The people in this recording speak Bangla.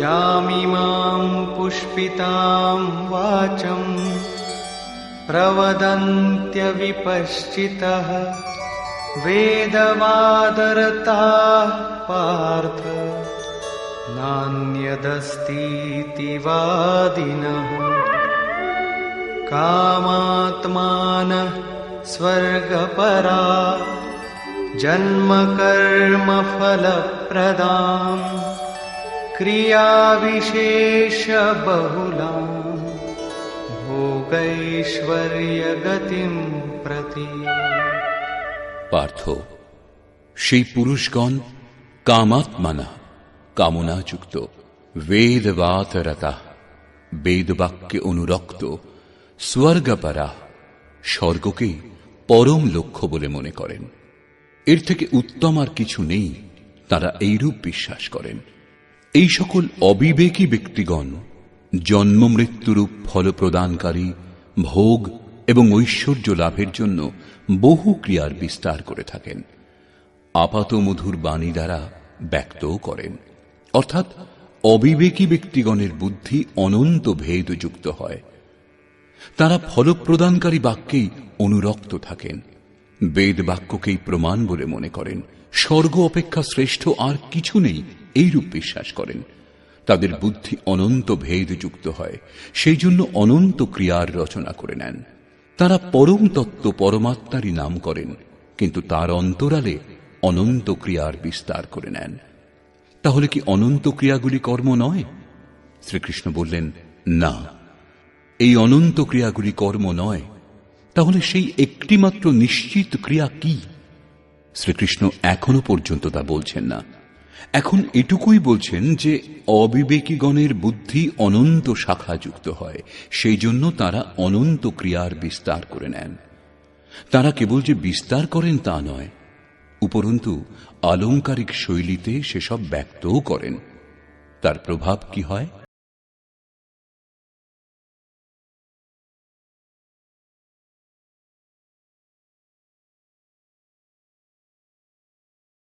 यामिमां पुष्पितां वाचम् प्रवदन्त्यविपश्चितः वेदवादरताः पार्थ नान्यदस्तीति वादिनः कामात्मानः स्वर्गपरा जन्मकर्मफलप्रदाम् क्रियाविशेषबहुलाम् ভোগৈশ্বর্যগতিম প্রতি পার্থ সেই পুরুষগণ কামাত্মানা কামনাযুক্ত বেদবাতরতা বেদবাক্যে অনুরক্ত স্বর্গপারা স্বর্গকে পরম লক্ষ্য বলে মনে করেন এর থেকে উত্তম আর কিছু নেই তারা এইরূপ বিশ্বাস করেন এই সকল অবিবেকী ব্যক্তিগণ জন্ম, মৃত্যুরূপ ফল প্রদানকারী ভোগ এবং ঐশ্বর্য লাভের জন্য বহু ক্রিয়ার বিস্তার করে থাকেন। আপাত মধুর বাণী দ্বারা ব্যক্তও করেন। অর্থাৎ অবিবেকী ব্যক্তিগণের বুদ্ধি অনন্ত ভেদযুক্ত হয়। তারা ফলপ্রদানকারী বাক্যেই অনুরক্ত থাকেন। বেদ বাক্যকেই প্রমাণ বলে মনে করেন। স্বর্গ অপেক্ষা শ্রেষ্ঠ আর কিছু নেই। এইরূপ বিশ্বাস করেন। তাদের বুদ্ধি অনন্ত ভেদযুক্ত হয় সেই জন্য অনন্ত ক্রিয়ার রচনা করে নেন। তারা পরম তত্ত্ব পরমাত্মারই নাম করেন, কিন্তু তার অন্তরালে অনন্ত ক্রিয়ার বিস্তার করে নেন। তাহলে কি অনন্ত ক্রিয়াগুলি কর্ম নয়? শ্রীকৃষ্ণ বললেন, না। এই অনন্ত ক্রিয়াগুলি কর্ম নয়। তাহলে সেই একটিমাত্র নিশ্চিত ক্রিয়া কি? শ্রীকৃষ্ণ এখনও পর্যন্ত তা বলছেন না। এখন এটুকুই বলছেন যে অবিবেকীগণের বুদ্ধি অনন্ত শাখা যুক্ত হয়, সেই জন্য তারা অনন্ত ক্রিয়ার বিস্তার করে নেন। তারা কেবল যে বিস্তার করেন তা নয়, উপরন্তু আলংকারিক শৈলীতে সেসব ব্যক্তও করেন। তার প্রভাব কি হয়?